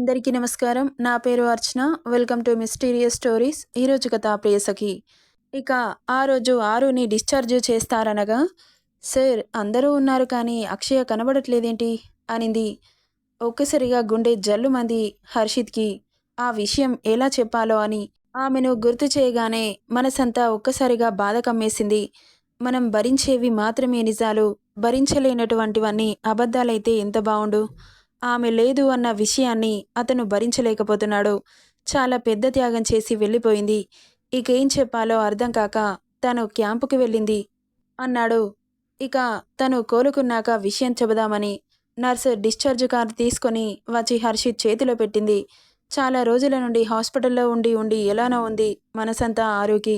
అందరికీ నమస్కారం. నా పేరు Archana. Welcome to mysterious stories. ఈరోజు కథ ప్రియసఖి. ఇక ఆ రోజు ఆరుని డిశ్చార్జ్ చేస్తారనగా సార్ అందరూ ఉన్నారు కానీ అక్షయ కనబడట్లేదేంటి? అనింది. ఒక్కసారిగా గుండె జల్లు మంది హర్షిత్కి ఆ విషయం ఎలా చెప్పాలో? అని ఆమెను గుర్తు చేయగానే మనసంతా ఒక్కసారిగా బాధ కమ్మేసింది మనం భరించేవి మాత్రమే నిజాలు. భరించలేనటువంటివన్నీ అబద్ధాలైతే ఎంత బావుండు? ఆమె లేదు అన్న విషయాన్ని అతను భరించలేకపోతున్నాడు. చాలా పెద్ద త్యాగం చేసి వెళ్ళిపోయింది. ఇక ఏం చెప్పాలో అర్థం కాక తను క్యాంపుకి వెళ్ళింది. అన్నాడు. ఇక తను కోలుకున్నాక విషయం చెబుదామని నర్సు డిశ్చార్జ్ కార్డు తీసుకొని వచ్చి హర్షిత్ చేతిలో పెట్టింది. చాలా రోజుల నుండి హాస్పిటల్లో ఉండి ఉండి ఎలానో ఉంది మనసంతా ఆరోగ్య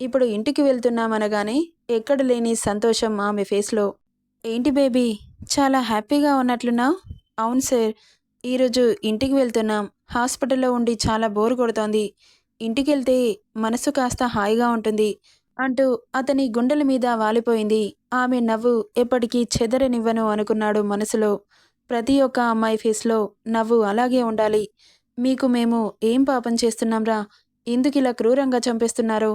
ఇప్పుడు ఇంటికి వెళ్తున్నామనగానే ఎక్కడ లేని సంతోషం ఆమె ఫేస్లో. ఏంటి బేబీ? చాలా హ్యాపీగా ఉన్నట్లున్నావు? అవును సార్. ఈరోజు ఇంటికి వెళ్తున్నాం. హాస్పిటల్లో ఉండి చాలా బోర్ కొడుతోంది. ఇంటికి వెళ్తే మనసు కాస్త హాయిగా ఉంటుంది అంటూ అతని గుండెల మీద వాలిపోయింది. ఆమె నవ్వు ఎప్పటికీ చెదరనివ్వను అనుకున్నాడు మనసులో. ప్రతి ఒక్క అమ్మాయి ఫేస్లో నవ్వు అలాగే ఉండాలి. మీకు మేము ఏం పాపం చేస్తున్నాంరా ఎందుకు ఇలా క్రూరంగా చంపేస్తున్నారు?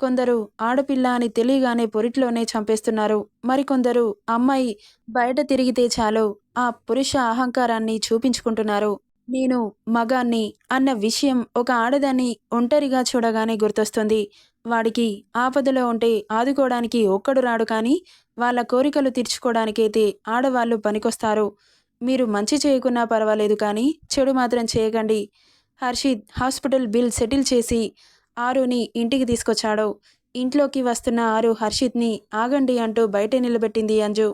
కొందరు ఆడపిల్ల అని తెలియగానే పొరిట్లోనే చంపేస్తున్నారు. మరికొందరు అమ్మాయి బయట తిరిగితే చాలు. ఆ పురుష అహంకారాన్ని చూపించుకుంటున్నారు. నేను మగాన్ని అన్న విషయం ఒక ఆడదాన్ని ఒంటరిగా చూడగానే గుర్తొస్తుంది. వాడికి ఆపదలో ఉంటే ఆదుకోవడానికి ఒక్కడు రాడు కానీ వాళ్ళ కోరికలు తీర్చుకోవడానికైతే ఆడవాళ్ళు పనికొస్తారు. మీరు మంచి చేయకున్నా పర్వాలేదు కానీ చెడు మాత్రం చేయకండి. హర్షిత్ హాస్పిటల్ బిల్ సెటిల్ చేసి ఆరుని ఇంటికి తీసుకొచ్చాడు. ఇంట్లోకి వస్తున్న ఆరు హర్షిత్ని ఆగండి అంటూ బయట నిలబెట్టింది Anju.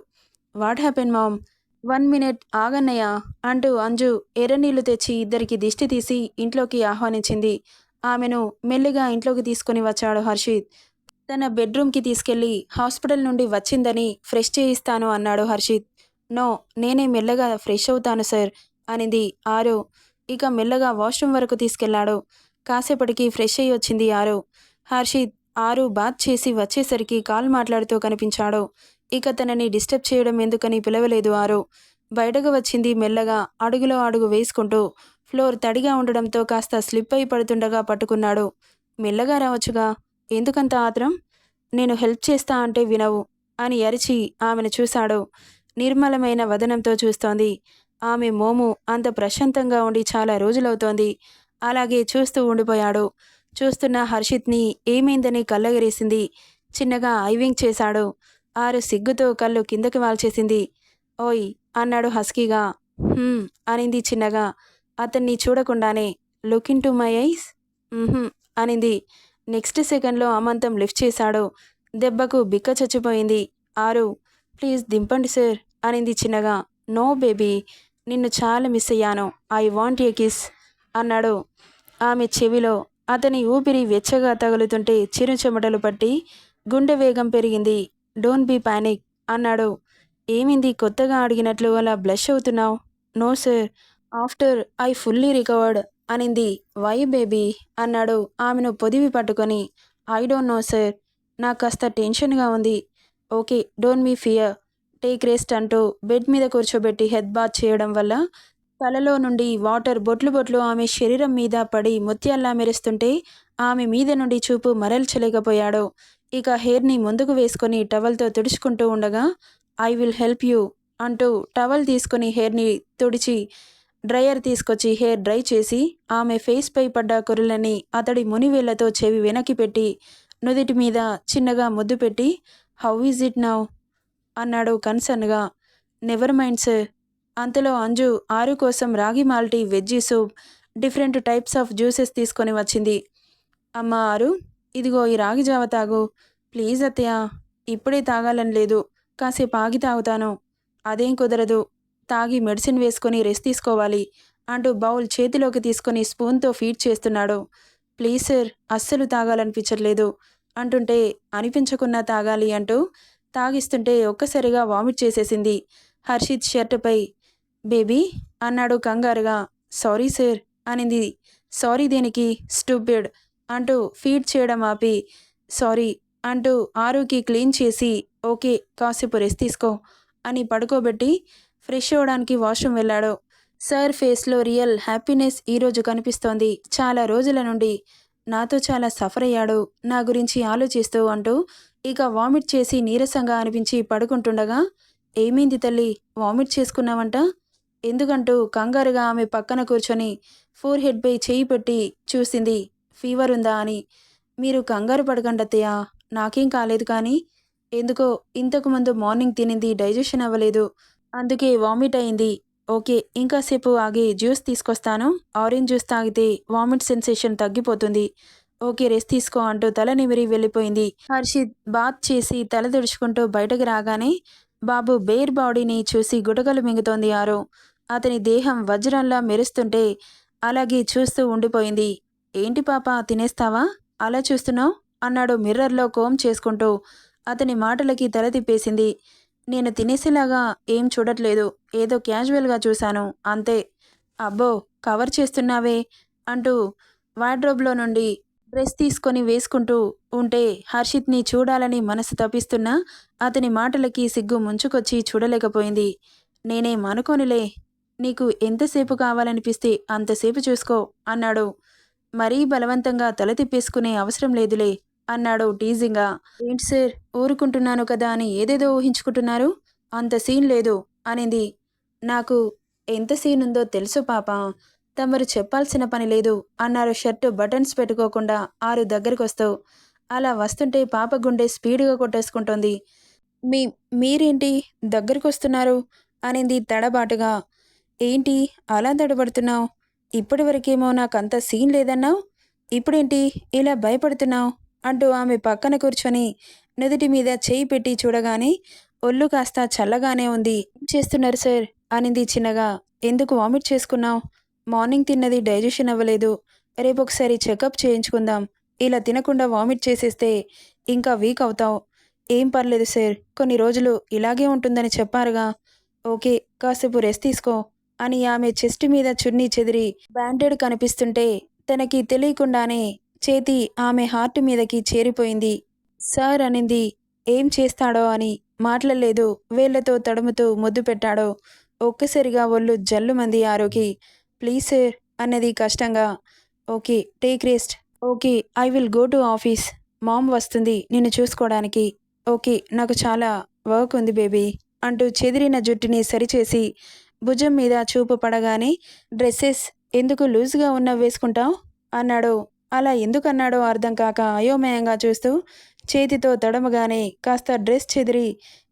What happen mom? One minute ఆగన్నయ్య అంటూ అంజు ఎర్రనీళ్ళు తెచ్చి ఇద్దరికి దిష్టి తీసి ఇంట్లోకి ఆహ్వానించింది. ఆమెను మెల్లిగా ఇంట్లోకి తీసుకుని వచ్చాడు హర్షిత్. తన బెడ్రూమ్కి తీసుకెళ్ళి హాస్పిటల్ నుండి వచ్చిందని ఫ్రెష్ చేయిస్తాను అన్నాడు హర్షిత్. నో నేనే మెల్లగా ఫ్రెష్ అవుతాను సార్ అనింది ఆరు. ఇక మెల్లగా వాష్రూమ్ వరకు తీసుకెళ్ళాడు. కాసేపటికి ఫ్రెష్ అయ్యి వచ్చింది ఆరు. హర్షిత్ ఆరు బాత్ చేసి వచ్చేసరికి కాల్ మాట్లాడుతూ కనిపించాడు. ఇక తనని డిస్టర్బ్ చేయడం ఎందుకని పిలవలేదు ఆరు. బయటకు వచ్చింది మెల్లగా అడుగులో అడుగు వేసుకుంటూ ఫ్లోర్ తడిగా ఉండడంతో కాస్త స్లిప్ అయి పడుతుండగా పట్టుకున్నాడు. మెల్లగా రావచ్చుగా. ఎందుకంత ఆత్రం? నేను హెల్ప్ చేస్తా అంటే వినవు అని అరిచి ఆమెను చూశాడు. నిర్మలమైన వదనంతో చూస్తోంది. ఆమె మోము అంత ప్రశాంతంగా ఉండి చాలా రోజులవుతోంది. అలాగే చూస్తూ ఉండిపోయాడు. చూస్తున్న హర్షిత్ని ఏమైందని కళ్ళగరేసింది. చిన్నగా ఐవింగ్ చేశాడు. ఆరు సిగ్గుతో కళ్ళు కిందకి వాల్చేసింది. ఓయ్ అన్నాడు హస్కీగా. అనింది చిన్నగా. అతన్ని చూడకుండానే look into my eyes? అనింది. నెక్స్ట్ సెకండ్లో అమంతం లిఫ్ట్ చేశాడు. దెబ్బకు బిక్క చచ్చిపోయింది. ఆరు ప్లీజ్ దింపండి సార్ అనింది చిన్నగా. నో బేబీ నిన్ను చాలా మిస్ అయ్యాను. ఐ వాంట్ ఏ కిస్ అన్నాడు. ఆమె చెవిలో అతని ఊపిరి వెచ్చగా తగులుతుంటే చిరు చెమటలు పట్టి గుండె వేగం పెరిగింది. డోంట్ బీ పానిక్ అన్నాడు. ఏమింది కొత్తగా అడిగినట్లు అలా బ్లష్ అవుతున్నావు? No sir after I fully recovered అనింది. వై బేబీ అన్నాడు. ఆమెను పొదివి పట్టుకొని ఐ డోంట్ నో సార్ నాకు కాస్త టెన్షన్గా ఉంది. Okay don't me fear take rest అంటూ బెడ్ మీద కూర్చోబెట్టి హెడ్ బాత్ చేయడం వల్ల తలలో నుండి వాటర్ బొట్లు బొట్లు ఆమె శరీరం మీద పడి ముత్యాల్లా మెరుస్తుంటే ఆమె మీద నుండి చూపు మరల్చలేకపోయాడు. ఇక హెయిర్ని ముందుకు వేసుకొని టవల్తో తుడుచుకుంటూ ఉండగా ఐ విల్ హెల్ప్ యూ అంటూ టవల్ తీసుకుని హెయిర్ని తుడిచి డ్రయర్ తీసుకొచ్చి హెయిర్ డ్రై చేసి ఆమె ఫేస్పై పడ్డ కురులని అతడి మునివేళ్ళతో చెవి వెనక్కి పెట్టి నుదిటి మీద చిన్నగా ముద్దు పెట్టి హౌ ఈజ్ ఇట్ నౌ? అన్నాడు కన్సర్న్గా. Never mind sir. అంతలో అంజు ఆరు కోసం రాగి malty veggie soup different types of juices తీసుకొని వచ్చింది. అమ్మ ఆరు ఇదిగో ఈ రాగి జావ తాగు. ప్లీజ్ అత్తయ్య ఇప్పుడే తాగాలని లేదు. కాసేపు ఆగి తాగుతాను. అదేం కుదరదు. తాగి మెడిసిన్ వేసుకొని రెస్ట్ తీసుకోవాలి అంటూ బౌల్ చేతిలోకి తీసుకొని స్పూన్తో ఫీడ్ చేస్తున్నాడు. ప్లీజ్ సార్ అస్సలు తాగాలనిపించట్లేదు అంటుంటే అనిపించకున్నా తాగాలి అంటూ తాగిస్తుంటే ఒక్కసారిగా వామిట్ చేసేసింది. హర్షిత్ షర్టుపై బేబీ అన్నాడు కంగారుగా. సారీ సార్ అనింది. సారీ దేనికి? స్టూపిడ్ అంటూ ఫీడ్ చేయడం ఆపి. సారీ అంటూ ఆరుకి క్లీన్ చేసి ఓకే కాసేపు రెస్ట్ తీసుకో అని పడుకోబెట్టి ఫ్రెష్ అవ్వడానికి వాష్రూమ్ వెళ్ళాడు. సార్ ఫేస్లో రియల్ హ్యాపీనెస్ ఈరోజు కనిపిస్తోంది. చాలా రోజుల నుండి నాతో చాలా సఫర్ అయ్యాడు. నా గురించి ఆలోచిస్తూ అంటూ ఇక వామిట్ చేసి నీరసంగా అనిపించి పడుకుంటుండగా ఏమైంది తల్లి? వామిట్ చేసుకున్నావంట? ఎందుకంటూ కంగారుగా ఆమె పక్కన కూర్చొని ఫోర్ హెడ్పై చేయి పెట్టి చూసింది ఫీవర్ ఉందా అని. మీరు కంగారు పడకండతయ్యా నాకేం కాలేదు కానీ ఎందుకో ఇంతకుముందు మార్నింగ్ తినింది డైజెషన్ అవ్వలేదు. అందుకే వామిట్ అయింది. ఓకే ఇంకాసేపు ఆగి జ్యూస్ తీసుకొస్తాను. ఆరెంజ్ జ్యూస్ తాగితే వామిట్ సెన్సేషన్ తగ్గిపోతుంది. ఓకే రెస్ట్ తీసుకో అంటూ తల నిమిరి వెళ్ళిపోయింది. హర్షిత్ బాత్ చేసి తల తుడుచుకుంటూ బయటకు రాగానే బాబు బేర్ బాడీని చూసి గుటకలు మింగుతోంది ఆరో అతని దేహం వజ్రంలా మెరుస్తుంటే అలాగే చూస్తూ ఉండిపోయింది. ఏంటి పాప తినేస్తావా? అలా చూస్తున్నావు? అన్నాడు మిర్రర్లో కోమ్ చేసుకుంటూ. అతని మాటలకి తల తిప్పేసింది. నేను తినేసేలాగా ఏం చూడట్లేదు. ఏదో క్యాజువల్గా చూశాను. అంతే. అబ్బో కవర్ చేస్తున్నావే? అంటూ వార్డ్రోబ్లో నుండి డ్రెస్ తీసుకొని వేసుకుంటూ ఉంటే హర్షిత్ని చూడాలని మనసు తప్పిస్తున్నా అతని మాటలకి సిగ్గు ముంచుకొచ్చి చూడలేకపోయింది. నేనేం అనుకోనిలే. నీకు ఎంతసేపు కావాలనిపిస్తే అంతసేపు చూసుకో అన్నాడు. మరీ బలవంతంగా తల తిప్పేసుకునే అవసరం లేదులే అన్నాడు టీజింగ్గా ఏంటి సార్ ఊరుకుంటున్నాను కదా అని ఏదేదో ఊహించుకుంటున్నారు? అంత సీన్ లేదు అనింది. నాకు ఎంత సీన్ ఉందో తెలుసు పాప తమరు చెప్పాల్సిన పని లేదు అన్నారు షర్టు బటన్స్ పెట్టుకోకుండా ఆరు దగ్గరికి వస్తావు అలా వస్తుంటే పాప గుండె స్పీడ్గా కొట్టేసుకుంటోంది. మీ మీరేంటి దగ్గరికి వస్తున్నారు అనింది తడబాటుగా. ఏంటి అలా తడబడుతున్నావు ఇప్పటి వరకేమో నాకు అంత సీన్ లేదన్నావు? ఇప్పుడేంటి ఇలా భయపడుతున్నావు? అంటూ ఆమె పక్కన కూర్చొని నుదుటి మీద చేయి పెట్టి చూడగానే ఒళ్ళు కాస్త చల్లగానే ఉంది. చేస్తున్నారు సార్? అనింది చిన్నగా. ఎందుకు వామిట్ చేసుకున్నావు? మార్నింగ్ తిన్నది డైజెషన్ అవ్వలేదు. రేపు ఒకసారి చెకప్ చేయించుకుందాం. ఇలా తినకుండా వామిట్ చేసేస్తే ఇంకా వీక్ అవుతావు. ఏం పర్లేదు సార్. కొన్ని రోజులు ఇలాగే ఉంటుందని చెప్పారుగా. ఓకే కాసేపు రెస్ట్ తీసుకో. అని ఆమె చెస్ట్ మీద చున్నీ చెదిరి బ్యాండెడ్ కనిపిస్తుంటే తనకి తెలియకుండానే చేతి ఆమె హార్ట్ మీదకి చేరిపోయింది. సార్ అనింది. ఏం చేస్తాడో అని మాట్లాడలేదు. వేళ్ళతో తడుముతూ ముద్దు పెట్టాడో. ఒక్కసారిగా ఒళ్ళు జల్లుమంది ఆరోకి ప్లీజ్ సార్ అన్నది కష్టంగా. Okay take rest. Okay I will go to office. Mom వస్తుంది నిన్ను చూసుకోవడానికి. ఓకే నాకు చాలా వర్క్ ఉంది బేబీ అంటూ చెదిరిన జుట్టుని సరిచేసి భుజం మీద చూపు పడగానే డ్రెస్సెస్ ఎందుకు లూజ్గా ఉన్న వేసుకుంటావు? అన్నాడు. అలా ఎందుకన్నాడో అర్థం కాక అయోమయంగా చూస్తూ చేతితో తడమగానే కాస్త డ్రెస్ చెదిరి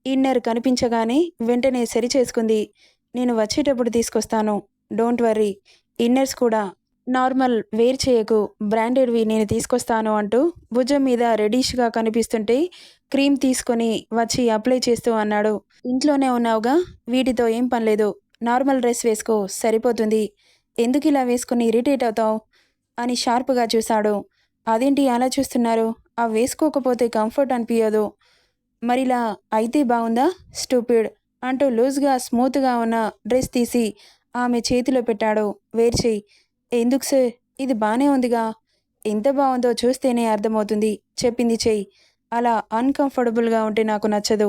ఇన్నర్ కనిపించగానే వెంటనే సరిచేసుకుంది నేను వచ్చేటప్పుడు తీసుకొస్తాను. Don't worry. ఇన్నర్స్ కూడా నార్మల్ వేర్ చేయకు. బ్రాండెడ్వి నేను తీసుకొస్తాను అంటూ భుజం మీద రెడీష్గా కనిపిస్తుంటే క్రీమ్ తీసుకొని వచ్చి అప్లై చేస్తూ అన్నాడు. ఇంట్లోనే ఉన్నావుగా? వీటితో ఏం పనిలేదు. నార్మల్ డ్రెస్ వేసుకో సరిపోతుంది. ఎందుకు ఇలా వేసుకుని ఇరిటేట్ అవుతావు? అని షార్ప్గా చూశాడు. అదేంటి అలా చూస్తున్నారు? ఆ వేసుకోకపోతే కంఫర్ట్ అనిపించదు మరిలా అయితే బాగుందా? స్టూపిడ్ అంటూ లూజ్గా స్మూత్గా ఉన్న డ్రెస్ తీసి ఆమె చేతిలో పెట్టాడు. వేర్ చెయ్యి ఎందుకు సార్? ఇది బాగానే ఉందిగా. ఎంత బాగుందో చూస్తేనే అర్థమవుతుంది. చెప్పింది చెయ్యి అలా అన్కంఫర్టబుల్గా ఉంటే నాకు నచ్చదు.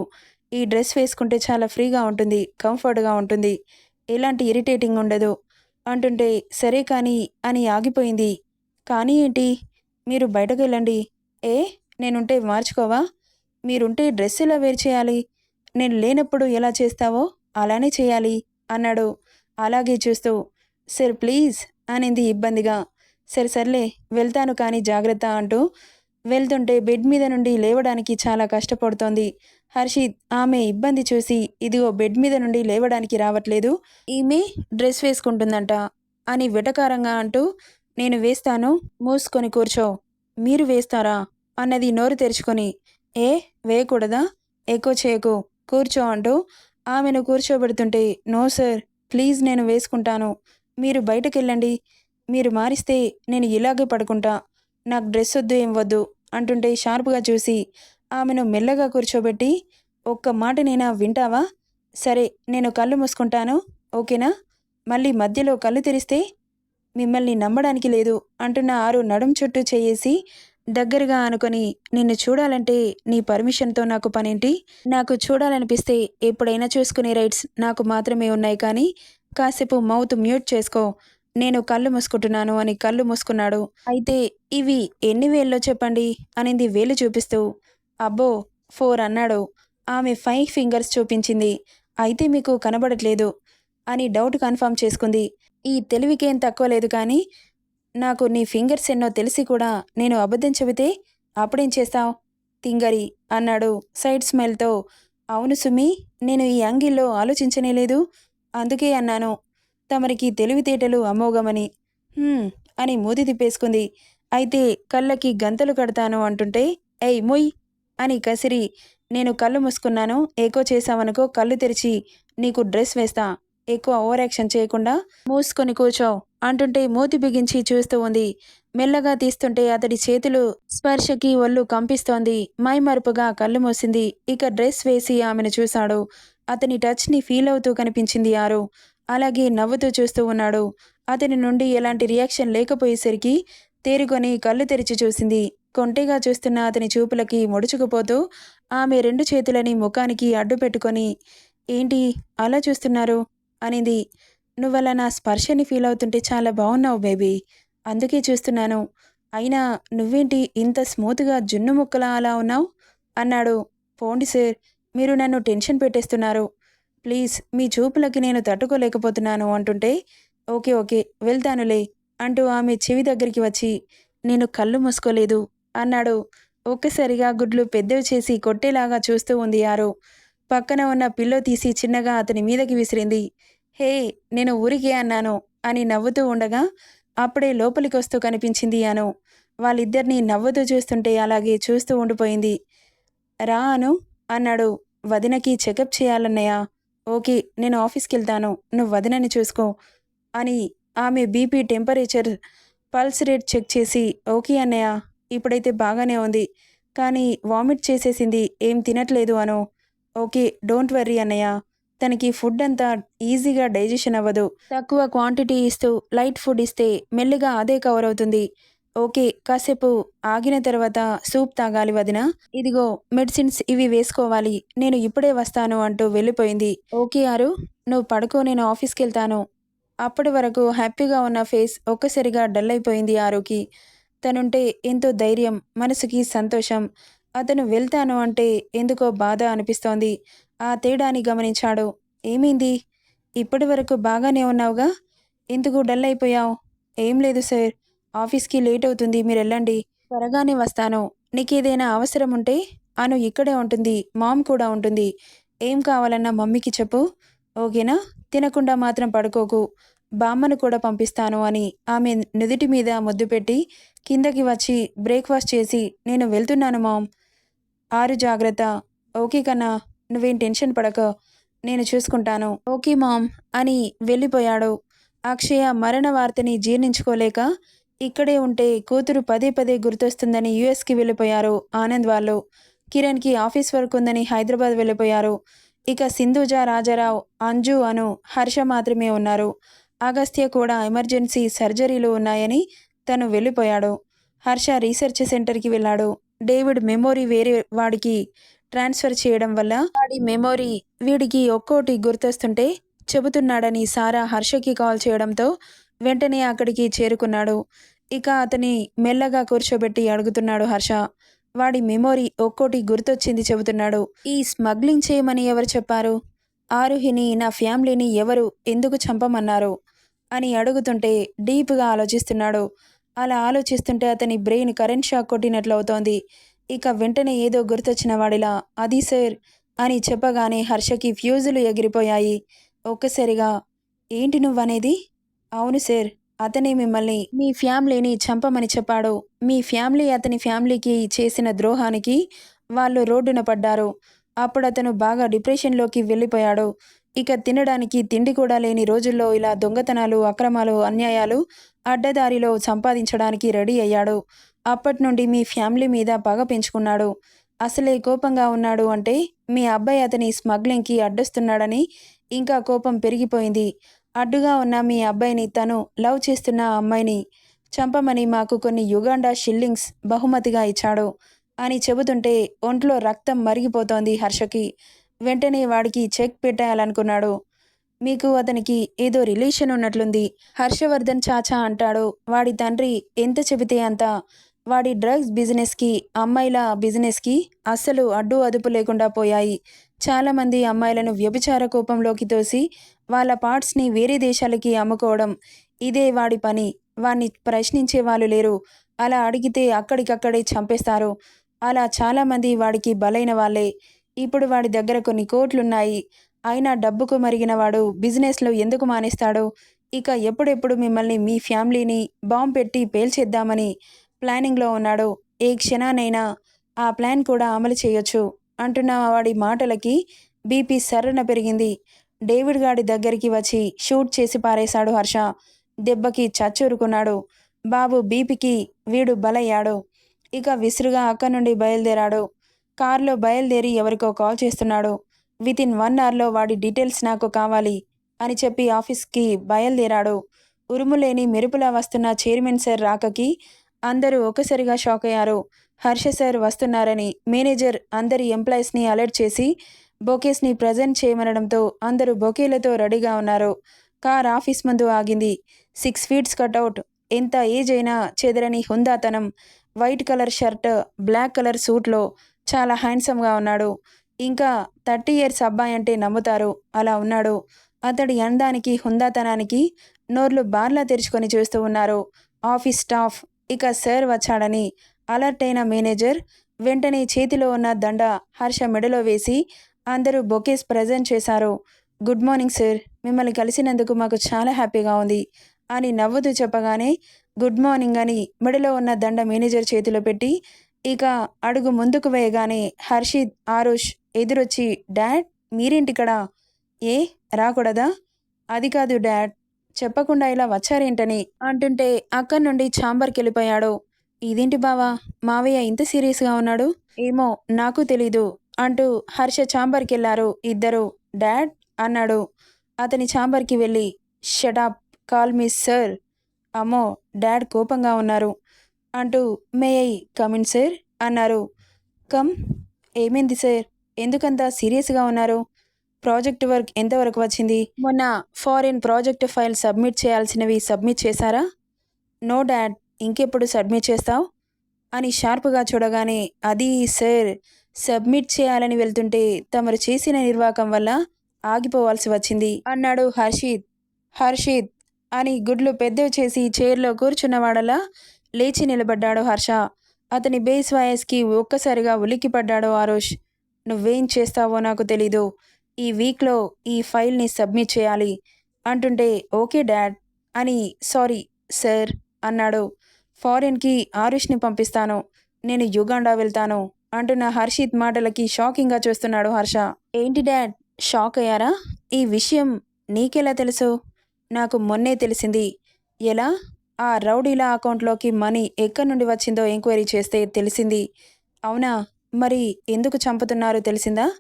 ఈ డ్రెస్ వేసుకుంటే చాలా ఫ్రీగా ఉంటుంది కంఫర్ట్గా ఉంటుంది. ఎలాంటి ఇరిటేటింగ్ ఉండదు. అంటుంటే సరే కానీ అని ఆగిపోయింది. కానీ ఏంటి? మీరు బయటకు వెళ్ళండి ఏ? నేనుంటే మార్చుకోవా? మీరుంటే డ్రెస్ ఎలా వేర్ చేయాలి? నేను లేనప్పుడు ఎలా చేస్తావో అలానే చేయాలి అన్నాడు. అలాగే చూస్తూ సార్ ప్లీజ్ అనింది ఇబ్బందిగా. సరే సర్లే వెళ్తాను కానీ జాగ్రత్త అంటూ వెళ్తుంటే బెడ్ మీద నుండి లేవడానికి చాలా కష్టపడుతోంది. హర్షిత్ ఆమె ఇబ్బంది చూసి ఇదిగో బెడ్ మీద నుండి లేవడానికి రావట్లేదు. ఈమె డ్రెస్ వేసుకుంటుందంట అని వెటకారంగా అంటూ నేను వేస్తాను మూసుకొని కూర్చో. మీరు వేస్తారా? అన్నది నోరు తెరుచుకొని ఏ వేయకూడదా? ఎక్కువ చేయకు కూర్చో అంటూ ఆమెను కూర్చోబెడుతుంటే నో సార్ ప్లీజ్ నేను వేసుకుంటాను. మీరు బయటకెళ్ళండి. మీరు మారిస్తే నేను ఇలాగే పడుకుంటా. నాకు డ్రెస్ వద్దు ఏం వద్దు అంటుంటే షార్ప్గా చూసి ఆమెను మెల్లగా కూర్చోబెట్టి ఒక్క మాట నేనా వింటావా? సరే నేను కళ్ళు మూసుకుంటాను ఓకేనా? మళ్ళీ మధ్యలో కళ్ళు తెరిస్తే మిమ్మల్ని నమ్మడానికి లేదు అంటున్న ఆరు నడుం చుట్టూ చేయేసి దగ్గరగా అనుకొని నిన్ను చూడాలంటే నీ పర్మిషన్తో నాకు పనేంటి? నాకు చూడాలనిపిస్తే ఎప్పుడైనా చూసుకునే రైట్స్ నాకు మాత్రమే ఉన్నాయి కానీ కాసేపు మౌత్ మ్యూట్ చేసుకో. నేను కళ్ళు మూసుకుంటున్నాను అని కళ్ళు మూసుకున్నాడు. అయితే ఇవి ఎన్ని వేల్లో చెప్పండి? అనింది వేలు చూపిస్తూ. అబ్బో ఫోర్ అన్నాడు. ఆమె ఫైవ్ ఫింగర్స్ చూపించింది. అయితే మీకు కనబడట్లేదు అని డౌట్ కన్ఫర్మ్ చేసుకుంది. ఈ తెలివికేం తక్కువ లేదు కానీ నాకు నీ ఫింగర్స్ ఎన్నో తెలిసి కూడా నేను అబద్ధం చెబితే అప్పుడేం చేస్తావు? తింగరి అన్నాడు సైడ్ స్మైల్తో. అవును సుమి నేను ఈ యాంగిల్లో ఆలోచించనే లేదు. అందుకే అన్నాను. తమరికి తెలివితేటలు అమోఘమని. అని మూతి తిప్పేసుకుంది. అయితే కళ్ళకి గంతలు కడతాను అంటుంటే ఎయ్ మొయ్! అని కసిరి నేను కళ్ళు మూసుకున్నాను. ఎక్కువ చేశావనుకో కళ్ళు తెరిచి నీకు డ్రెస్ వేస్తా. ఎక్కువ ఓవర్ యాక్షన్ చేయకుండా మూసుకొని కూర్చో అంటుంటే మూతి బిగించి చూస్తూ ఉంది. మెల్లగా తీస్తుంటే అతడి చేతులు స్పర్శకి ఒళ్ళు కంపిస్తోంది. మైమరుపుగా కళ్ళు మూసింది. ఇక డ్రెస్ వేసి ఆమెను చూశాడు. అతని టచ్ని ఫీల్ అవుతూ కనిపించింది ఆరు. అలాగే నవ్వుతూ చూస్తూ ఉన్నాడు. అతని నుండి ఎలాంటి రియాక్షన్ లేకపోయేసరికి తేరుకొని కళ్ళు తెరిచి చూసింది. కొంటెగా చూస్తున్న అతని చూపులకి ముడుచుకుపోతూ ఆమె రెండు చేతులని ముఖానికి అడ్డు పెట్టుకొని ఏంటి? అలా చూస్తున్నారు? అనింది. నువ్వలా నా స్పర్శని ఫీల్ అవుతుంటే చాలా బాగున్నావు బేబీ. అందుకే చూస్తున్నాను. అయినా నువ్వేంటి ఇంత స్మూత్గా జున్ను ముక్కలా అలా ఉన్నావు? అన్నాడు. పోండి సార్ మీరు నన్ను టెన్షన్ పెట్టేస్తున్నారు. ప్లీజ్ మీ చూపులకి నేను తట్టుకోలేకపోతున్నాను అంటుంటే ఓకే ఓకే వెళ్తానులే అంటూ ఆమె చెవి దగ్గరికి వచ్చి నేను కళ్ళు మూసుకోలేదు. అన్నాడు. ఒక్కసారిగా గుడ్లు పెద్దవి చేసి కొట్టేలాగా చూస్తూ ఉంది యారు. పక్కన ఉన్న పిల్లో తీసి చిన్నగా అతని మీదకి విసిరింది. హే నేను ఊరికే అన్నాను అని నవ్వుతూ ఉండగా అప్పుడే లోపలికి వస్తూ కనిపించింది అను వాళ్ళిద్దరినీ నవ్వుతూ చూస్తుంటే అలాగే చూస్తూ ఉండిపోయింది. రా అను అన్నాడు. వదినకి చెకప్ చేయాలన్నయ్య. ఓకే నేను ఆఫీస్కి వెళ్తాను నువ్వు వదినని చూసుకో అని ఆమె BP temperature pulse rate check చేసి ఓకే అన్నయ్య. ఇప్పుడైతే బాగానే ఉంది. కానీ వామిట్ చేసేసింది ఏం తినట్లేదు అను. ఓకే డోంట్ వర్రీ అన్నయ్య. తనకి ఫుడ్ అంతా ఈజీగా డైజెషన్ అవ్వదు. తక్కువ క్వాంటిటీ ఇస్తూ లైట్ ఫుడ్ ఇస్తే మెల్లిగా అదే కవర్ అవుతుంది. ఓకే కాసేపు ఆగిన తర్వాత సూప్ తాగాలి వదిన. ఇదిగో మెడిసిన్స్ ఇవి వేసుకోవాలి. నేను ఇప్పుడే వస్తాను అంటూ వెళ్ళిపోయింది. ఓకే ఆరు నువ్వు పడుకో నేను ఆఫీస్కి వెళ్తాను. అప్పటి వరకు హ్యాపీగా ఉన్న ఫేస్ ఒక్కసారిగా డల్ అయిపోయింది ఆరుకి. తనుంటే ఎంతో ధైర్యం మనసుకి సంతోషం. అతను వెళ్తాను అంటే ఎందుకో బాధ అనిపిస్తోంది. ఆ తేడాని గమనించాడు. ఏమైంది? ఇప్పటి వరకు బాగానే ఉన్నావుగా? ఎందుకు డల్ అయిపోయావు? ఏం లేదు సార్. ఆఫీస్కి లేట్ అవుతుంది మీరు వెళ్ళండి. త్వరగానే వస్తాను. నీకేదైనా అవసరం ఉంటే అను ఇక్కడే ఉంటుంది మామ్ కూడా ఉంటుంది. ఏం కావాలన్నా మమ్మీకి చెప్పు. ఓకేనా? తినకుండా మాత్రం పడుకోకు. బామ్మను కూడా పంపిస్తాను అని ఆమె నుదిటి మీద ముద్దు పెట్టి కిందకి వచ్చి బ్రేక్ఫాస్ట్ చేసి నేను వెళ్తున్నాను మామ్. ఆరు జాగ్రత్త. ఓకే కన్నా నువ్వేం టెన్షన్ పడక. నేను చూసుకుంటాను. ఓకే మామ్ అని వెళ్ళిపోయాడు. అక్షయ మరణ వార్తని జీర్ణించుకోలేక ఇక్కడే ఉంటే కూతురు పదే పదే గుర్తొస్తుందని యుఎస్కి వెళ్ళిపోయారు ఆనంద్ వాళ్ళు. కిరణ్కి ఆఫీస్ వర్క్ ఉందని హైదరాబాద్ వెళ్ళిపోయారు. ఇక సింధుజ రాజారావు అంజు అను హర్ష మాత్రమే ఉన్నారు. అగస్త్య కూడా ఎమర్జెన్సీ సర్జరీలు ఉన్నాయని తను వెళ్ళిపోయాడు. హర్ష రీసెర్చ్ సెంటర్కి వెళ్ళాడు. డేవిడ్ మెమొరీ వేరే వాడికి ట్రాన్స్ఫర్ చేయడం వల్ల వాడి మెమొరీ వీడికి ఒక్కోటి గుర్తొస్తుంటే చెబుతున్నాడని సారా హర్షకి కాల్ చేయడంతో వెంటనే అక్కడికి చేరుకున్నాడు. ఇక అతని మెల్లగా కూర్చోబెట్టి అడుగుతున్నాడు హర్ష. వాడి మెమొరీ ఒక్కోటి గుర్తొచ్చింది చెబుతున్నాడు. ఈ స్మగ్లింగ్ చేయమని ఎవరు చెప్పారు? ఆరుహిని నా ఫ్యామిలీని ఎవరు ఎందుకు చంపమన్నారు? అని అడుగుతుంటే డీప్గా ఆలోచిస్తున్నాడు. అలా ఆలోచిస్తుంటే అతని బ్రెయిన్ కరెంట్ షాక్ కొట్టినట్లు అవుతోంది ఇక వెంటనే ఏదో గుర్తొచ్చిన వాడిలా అది సార్ అని చెప్పగానే హర్షకి ఫ్యూజులు ఎగిరిపోయాయి. ఒక్కసారిగా ఏంటి నువ్వనేది? అవును సార్ అతనే మిమ్మల్ని మీ ఫ్యామిలీని చంపమని చెప్పాడు. మీ ఫ్యామిలీ అతని ఫ్యామిలీకి చేసిన ద్రోహానికి వాళ్ళు రోడ్డున పడ్డారు. అప్పుడు అతను బాగా డిప్రెషన్లోకి వెళ్ళిపోయాడు. ఇక తినడానికి తిండి కూడా లేని రోజుల్లో ఇలా దొంగతనాలు అక్రమాలు అన్యాయాలు అడ్డదారిలో సంపాదించడానికి రెడీ అయ్యాడు. అప్పటి నుండి మీ ఫ్యామిలీ మీద పగ పెంచుకున్నాడు. అసలే కోపంగా ఉన్నాడు అంటే మీ అబ్బాయి అతని స్మగ్లింగ్కి అడ్డొస్తున్నాడని ఇంకా కోపం పెరిగిపోయింది. అడ్డుగా ఉన్న మీ అబ్బాయిని తను లవ్ చేస్తున్న అమ్మాయిని చంపమని మాకు కొన్ని యుగాండా షిల్లింగ్స్ బహుమతిగా ఇచ్చాడు అని చెబుతుంటే ఒంట్లో రక్తం మరిగిపోతోంది హర్షకి. వెంటనే వాడికి చెక్ పెట్టేయాలనుకున్నాడు. మీకు అతనికి ఏదో రిలేషన్ ఉన్నట్లుంది. హర్షవర్ధన్ చాచా అంటాడు. వాడి తండ్రి ఎంత చెబితే అంత. వాడి డ్రగ్స్ బిజినెస్కి అమ్మాయిల బిజినెస్కి అస్సలు అడ్డు అదుపు లేకుండా పోయాయి. చాలామంది అమ్మాయిలను వ్యభిచార కోపంలోకి తోసి వాళ్ళ పార్ట్స్ని వేరే దేశాలకి అమ్ముకోవడం. ఇదే వాడి పని. వాణ్ణి ప్రశ్నించే వాళ్ళు లేరు. అలా అడిగితే అక్కడికక్కడే చంపేస్తారు. అలా చాలామంది వాడికి బలైన వాళ్ళే. ఇప్పుడు వాడి దగ్గర కొన్ని కోట్లున్నాయి. అయినా డబ్బుకు మరిగిన వాడు బిజినెస్లో ఎందుకు మానేస్తాడు? ఇక ఎప్పుడెప్పుడు మిమ్మల్ని మీ ఫ్యామిలీని బాంబ్ పెట్టి పేల్చేద్దామని ప్లానింగ్లో ఉన్నాడు. ఏ క్షణానైనా ఆ ప్లాన్ కూడా అమలు చేయొచ్చు అంటున్న వాడి మాటలకి బీపీ సర్రన పెరిగింది. డేవిడ్ గాడి దగ్గరికి వచ్చి షూట్ చేసి పారేశాడు హర్ష. దెబ్బకి చచ్చూరుకున్నాడు. బాబు బీపీకి వీడు బలయ్యాడు. ఇక విసురుగా అక్కడి నుండి బయలుదేరాడు. కారులో బయలుదేరి ఎవరికో కాల్ చేస్తున్నాడు. విత్ ఇన్ వన్ అవర్లో వాడి డీటెయిల్స్ నాకు కావాలి అని చెప్పి ఆఫీస్కి బయలుదేరాడు. ఉరుములేని మెరుపులా వస్తున్న చైర్మన్ సార్ రాకకి అందరూ ఒకసారిగా షాక్ అయ్యారు. హర్ష సార్ వస్తున్నారని మేనేజర్ అందరి ఎంప్లాయీస్ని అలర్ట్ చేసి బొకేస్ని ప్రజెంట్ చేయమనడంతో అందరూ బొకేలతో రెడీగా ఉన్నారు. కార్ ఆఫీస్ ముందు ఆగింది. Six feets cutout. ఎంత ఏజ్ అయినా చెదరని హుందాతనం. White colour shirt black colour సూట్లో చాలా హ్యాండ్సమ్గా ఉన్నాడు. ఇంకా థర్టీ ఇయర్స్ అబ్బాయి అంటే నమ్ముతారు. అలా ఉన్నాడు. అతడి అందానికి హుందాతనానికి నోర్లు బార్లా తెరుచుకొని చూస్తూ ఉన్నారు. ఆఫీస్ స్టాఫ్ ఇక సార్ వచ్చాడని అలర్ట్ అయిన మేనేజర్ వెంటనే చేతిలో ఉన్న దండ హర్ష మెడలో వేసి అందరూ బొకేస్ ప్రజెంట్ చేశారు. Good morning sir. మిమ్మల్ని కలిసినందుకు మాకు చాలా హ్యాపీగా ఉంది అని నవ్వుతూ చెప్పగానే గుడ్ మార్నింగ్ అని మెడలో ఉన్న దండ మేనేజర్ చేతిలో పెట్టి ఇక అడుగు ముందుకు వేయగానే హర్షిద్ ఆరుష్ ఎదురొచ్చి డాడ్ మీరేంటిక్కడ? ఏ? రాకూడదా? అది కాదు డాడ్ చెప్పకుండా ఇలా వచ్చారేంటని అంటుంటే అక్కడి నుండి ఛాంబర్కి వెళ్ళిపోయాడు. ఇదేంటి బావా? మావయ్య ఇంత సీరియస్గా ఉన్నాడు? ఏమో నాకు తెలీదు అంటూ హర్ష ఛాంబర్కి వెళ్ళారు ఇద్దరు. డాడ్ అన్నాడు. అతని ఛాంబర్కి వెళ్ళి shut up call me sir. అమ్మో డాడ్ కోపంగా ఉన్నారు. అంటూ may I come in sir అన్నారు. కమ్? ఏమైంది సార్? ఎందుకంత సీరియస్గా ఉన్నారు? ప్రాజెక్ట్ వర్క్ ఎంతవరకు వచ్చింది? మొన్న ఫారిన్ ప్రాజెక్ట్ ఫైల్ సబ్మిట్ చేయాల్సినవి సబ్మిట్ చేశారా? నో డాడ్ ఇంకెప్పుడు సబ్మిట్ చేస్తావు? అని షార్ప్గా చూడగానే అది సార్ సబ్మిట్ చేయాలని వెళ్తుంటే తమరు చేసిన నిర్వాకం వల్ల ఆగిపోవాల్సి వచ్చింది అన్నాడు హర్షిత్. హర్షిత్ అని గుడ్లు పెద్దవి చేసి చైర్లో కూర్చున్నవాడలా లేచి నిలబడ్డాడు హర్ష. అతని బేస్ వాయస్కి ఒక్కసారిగా ఉలిక్కిపడ్డాడు ఆరుష్. నువ్వేం చేస్తావో నాకు తెలీదు. ఈ వీక్లో ఈ ఫైల్ని సబ్మిట్ చేయాలి. అంటుంటే ఓకే డాడ్ అని సారీ సార్ అన్నాడు. ఫారిన్కి ఆరుష్ని పంపిస్తాను. నేను యుగాండా వెళ్తాను అంటున్న హర్షిత్ మాటలకి షాకింగ్గా చూస్తున్నాడు హర్ష. ఏంటి డాడ్ షాక్ అయ్యారా? ఈ విషయం నీకెలా తెలుసు? నాకు మొన్నే తెలిసింది. ఎలా? ఆ రౌడీల అకౌంట్లోకి మనీ ఎక్కడి నుండి వచ్చిందో ఎంక్వైరీ చేస్తే తెలిసింది. అవునా? మరి ఎందుకు చంపుతున్నారో తెలిసిందా?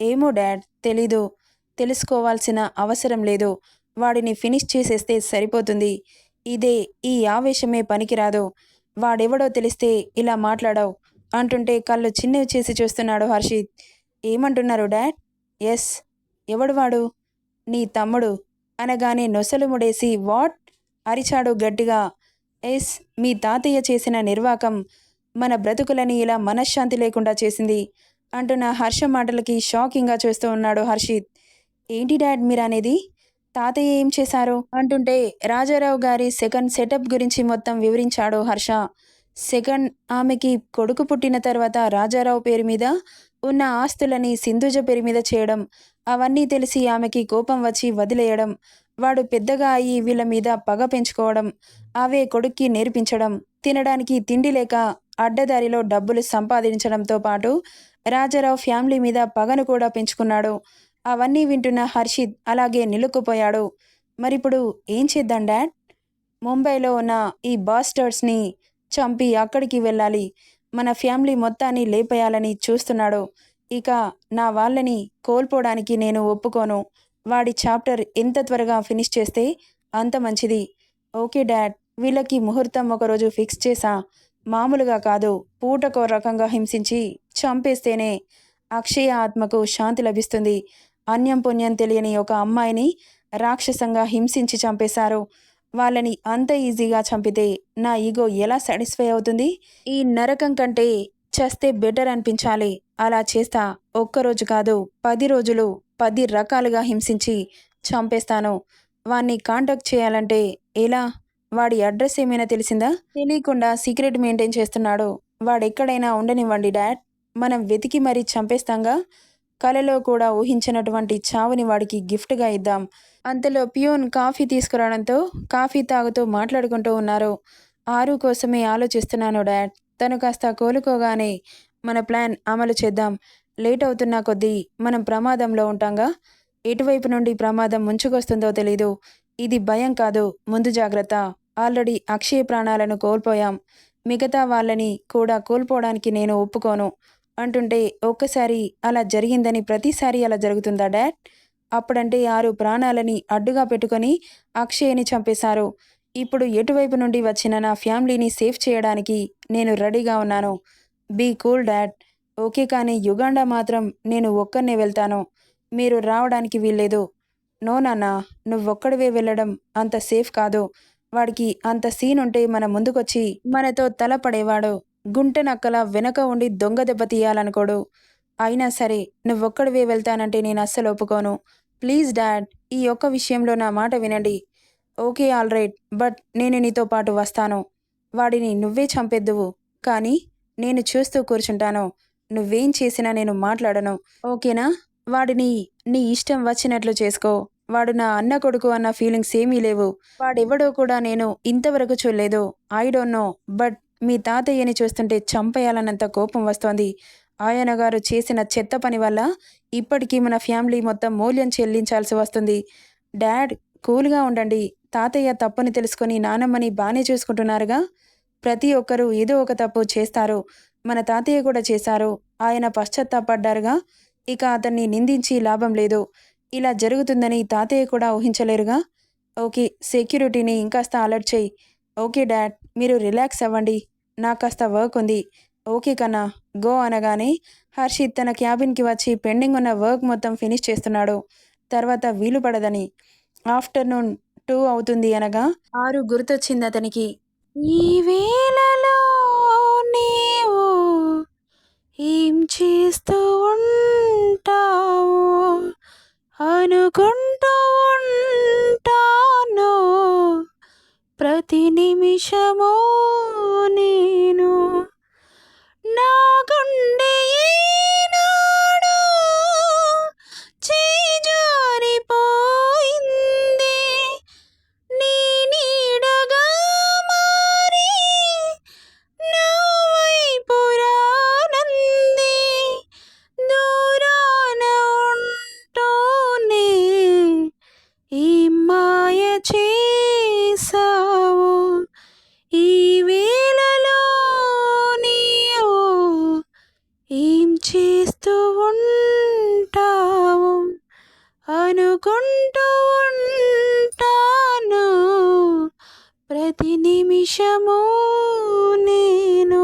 ఏమో డాడ్ తెలీదు. తెలుసుకోవాల్సిన అవసరం లేదు. వాడిని ఫినిష్ చేసేస్తే సరిపోతుంది. ఇదే ఈ ఆవేశమే పనికిరాదు. వాడెవడో తెలిస్తే ఇలా మాట్లాడావు అంటుంటే కళ్ళు చిన్నవి చేసి చూస్తున్నాడు హర్షిత్. ఏమంటున్నారు డాడ్? ఎస్. ఎవడు వాడు? నీ తమ్ముడు. అనగానే నొసలు ముడేసి వాట్? అరిచాడు గట్టిగా. ఎస్ మీ తాతయ్య చేసిన నిర్వాకం మన బ్రతుకులని ఇలా మనశ్శాంతి లేకుండా చేసింది అంటున్న హర్ష మాటలకి షాకింగ్గా చూస్తూ ఉన్నాడు హర్షిత్. ఏంటి డాడ్ మీరనేది? తాతయ్య ఏం చేశారు? అంటుంటే రాజారావు గారి సెకండ్ సెటప్ గురించి మొత్తం వివరించాడు హర్ష. సెకండ్ ఆమెకి కొడుకు పుట్టిన తర్వాత రాజారావు పేరు మీద ఉన్న ఆస్తులని సింధుజ పేరు మీద చేయడం అవన్నీ తెలిసి ఆమెకి కోపం వచ్చి వదిలేయడం వాడు పెద్దగా అయ్యి వీళ్ళ మీద పగ పెంచుకోవడం అవే కొడుక్కి నేర్పించడం తినడానికి తిండి లేక అడ్డదారిలో డబ్బులు సంపాదించడంతో పాటు రాజారావు ఫ్యామిలీ మీద పగను కూడా పెంచుకున్నాడు. అవన్నీ వింటున్న హర్షిత్ అలాగే నిలుక్కుపోయాడు. మరిప్పుడు ఏం చేద్దాం డాడ్? ముంబైలో ఉన్న ఈ బాస్టర్స్ని చంపి అక్కడికి వెళ్ళాలి. మన ఫ్యామిలీ మొత్తాన్ని లేపేయాలని చూస్తున్నాడు. ఇక నా వాళ్ళని కోల్పోవడానికి నేను ఒప్పుకోను. వాడి చాప్టర్ ఎంత త్వరగా ఫినిష్ చేస్తే అంత మంచిది. ఓకే డాడ్ వీళ్ళకి ముహూర్తం ఒకరోజు ఫిక్స్ చేసా మామూలుగా కాదు పూటకో రకంగా హింసించి చంపేస్తేనే అక్షయ ఆత్మకు శాంతి లభిస్తుంది. అన్యం పుణ్యం తెలియని ఒక అమ్మాయిని రాక్షసంగా హింసించి చంపేశారు. వాళ్ళని అంత ఈజీగా చంపితే నా ఈగో ఎలా సాటిస్ఫై అవుతుంది? ఈ నరకం కంటే చస్తే బెటర్ అనిపించాలి. అలా చేస్తా ఒక్కరోజు కాదు పది రోజులు పది రకాలుగా హింసించి చంపేస్తాను. వాణ్ణి కాంటాక్ట్ చేయాలంటే ఎలా? వాడి అడ్రస్ ఏమైనా తెలిసిందా? తెలియకుండా సీక్రెట్ మెయింటైన్ చేస్తున్నాడు. వాడెక్కడైనా ఉండనివ్వండి డాడ్. మనం వెతికి మరీ చంపేస్తాంగా? కలలో కూడా ఊహించినటువంటి చావుని వాడికి గిఫ్ట్గా ఇద్దాం. అంతలో పియోన్ కాఫీ తీసుకురావడంతో కాఫీ తాగుతూ మాట్లాడుకుంటూ ఉన్నారు. ఆరు కోసమే ఆలోచిస్తున్నాను డాడ్. తను కాస్త కోలుకోగానే మన ప్లాన్ అమలు చేద్దాం. లేట్ అవుతున్న కొద్దీ మనం ప్రమాదంలో ఉంటాంగా? ఎటువైపు నుండి ప్రమాదం ముంచుకొస్తుందో తెలీదు. ఇది భయం కాదు. ముందు జాగ్రత్త. ఆల్రెడీ అక్షయ ప్రాణాలను కోల్పోయాం. మిగతా వాళ్ళని కూడా కోల్పోవడానికి నేను ఒప్పుకోను. అంటుంటే ఒక్కసారి అలా జరిగిందని ప్రతిసారి అలా జరుగుతుందా డాడ్? అప్పుడంటే ఆరు ప్రాణాలని అడ్డుగా పెట్టుకొని అక్షయ్ని చంపేశారు. ఇప్పుడు ఎటువైపు నుండి వచ్చిన నా ఫ్యామిలీని సేఫ్ చేయడానికి నేను రెడీగా ఉన్నాను. Be cool dad. ఓకే కానీ యుగాండా మాత్రం నేను ఒక్కనే వెళ్తాను. మీరు రావడానికి వీల్లేదు. నో నాన్న నువ్వొక్కడివే వెళ్ళడం అంత సేఫ్ కాదు. వాడికి అంత సీన్ ఉంటే మన ముందుకొచ్చి మనతో తలపడేవాడు గుంటనక్కల వెనక ఉండి దొంగ దెబ్బ తీయాలనుకోడు. అయినా సరే నువ్వొక్కడివే వెళ్తానంటే నేను అస్సలు ఒప్పుకోను. ప్లీజ్ డాడ్ ఈ ఒక్క విషయంలో నా మాట వినండి. ఓకే ఆల్ రైట్ బట్ నేను నీతో పాటు వస్తాను. వాడిని నువ్వే చంపేద్దువు. కానీ నేను చూస్తూ కూర్చుంటాను. నువ్వేం చేసినా నేను మాట్లాడను. ఓకేనా? వాడిని నీ ఇష్టం వచ్చినట్లు చేసుకో. వాడు నా అన్న కొడుకు అన్న ఫీలింగ్స్ ఏమీ లేవు. వాడెవడో కూడా నేను ఇంతవరకు చూడలేదు. ఐ డోంట్ నో బట్ మీ తాతయ్యని చూస్తుంటే చంపేయాలన్నంత కోపం వస్తోంది. ఆయన గారు చేసిన చెత్త పని వల్ల ఇప్పటికీ మన ఫ్యామిలీ మొత్తం మూల్యం చెల్లించాల్సి వస్తుంది. డాడ్ కూల్గా ఉండండి. తాతయ్య తప్పుని తెలుసుకొని నానమ్మని బాగానే చూసుకుంటున్నారుగా. ప్రతి ఒక్కరూ ఏదో ఒక తప్పు చేస్తారు. మన తాతయ్య కూడా చేశారు. ఆయన పశ్చాత్తాపడ్డారుగా ఇక అతన్ని నిందించి లాభం లేదు. ఇలా జరుగుతుందని తాతయ్య కూడా ఊహించలేరుగా. ఓకే సెక్యూరిటీని ఇంకాస్త అలర్ట్ చేయి. ఓకే డాడ్ మీరు రిలాక్స్ అవ్వండి. నాకు కాస్త వర్క్ ఉంది. ఓకే కన్నా గో అనగానే హర్షిత్ తన క్యాబిన్కి వచ్చి పెండింగ్ ఉన్న వర్క్ మొత్తం ఫినిష్ చేస్తున్నాడు. తర్వాత వీలు పడదని. ఆఫ్టర్నూన్ టూ అవుతుంది అనగా ఆరు గుర్తొచ్చింది అతనికి. ఈ వేళలో ఏం చేస్తూ ఉంటావు? అనుకుంటూ ఉంటాను. ప్రతి నిమిషము నేను నిమిషము నేను?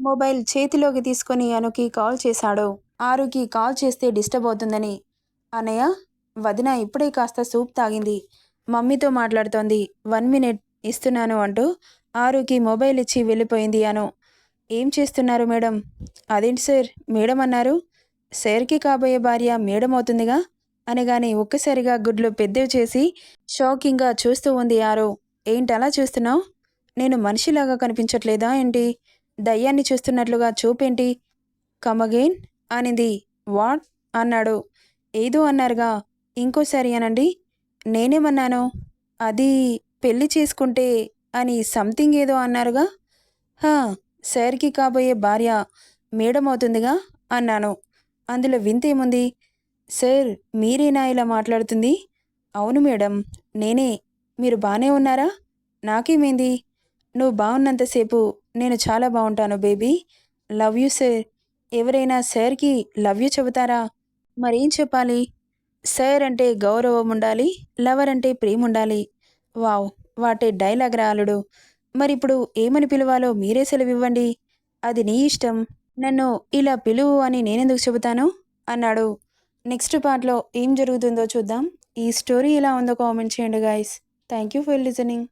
మొబైల్ చేతిలోకి తీసుకొని అనుకి కాల్ చేశాడు. ఆరుకి కాల్ చేస్తే డిస్టర్బ్ అవుతుందని. అన్నయ్య వదిన ఇప్పుడే కాస్త సూప్ తాగింది. మమ్మీతో మాట్లాడుతోంది. వన్ మినిట్ ఇస్తున్నాను అంటూ ఆరుకి మొబైల్ ఇచ్చి వెళ్ళిపోయింది అను. ఏం చేస్తున్నారు మేడం? అదేంటి సార్? మేడం అన్నారు. సార్కి కాబోయే భార్య మేడం అవుతుందిగా? అనగానే ఒక్కసారిగా గుడ్లు పెద్దవి చేసి షాకింగ్గా చూస్తూ ఉంది ఆరు. ఏంటలా చూస్తున్నావు? నేను మనిషిలాగా కనిపించట్లేదా ఏంటి? దయ్యాన్ని చూస్తున్నట్లుగా చూపేంటి? కమగేన్ అనింది. వాట్ అన్నాడు. ఏదో అన్నారుగా. ఇంకోసారి అనండి. నేనేమన్నాను? అది పెళ్ళి చేసుకుంటే అని సంథింగ్ ఏదో అన్నారుగా? హా సార్కి కాబోయే భార్య మేడం అవుతుందిగా అన్నాను. అందులో వింతేముంది సార్ మీరేనా ఇలా మాట్లాడుతుంది? అవును మేడం నేనే. మీరు బాగానే ఉన్నారా? నాకేమైంది? నువ్వు బాగున్నంతసేపు నేను చాలా బాగుంటాను బేబీ. Love you sir. ఎవరైనా సార్కి లవ్ యూ చెబుతారా? మరేం చెప్పాలి? సార్ అంటే గౌరవం ఉండాలి లవర్ అంటే ప్రేమ ఉండాలి. వావ్ వాటే డైలాగ్ రాలుడు మరిప్పుడు ఏమని పిలవాలో మీరే సెలవివ్వండి. అది నీ ఇష్టం. నన్ను ఇలా పిలువు అని నేనెందుకు చెబుతాను? అన్నాడు. నెక్స్ట్ పార్ట్లో ఏం జరుగుతుందో చూద్దాం. ఈ స్టోరీ ఎలా ఉందో కామెంట్ చేయండి guys. Thank you for listening.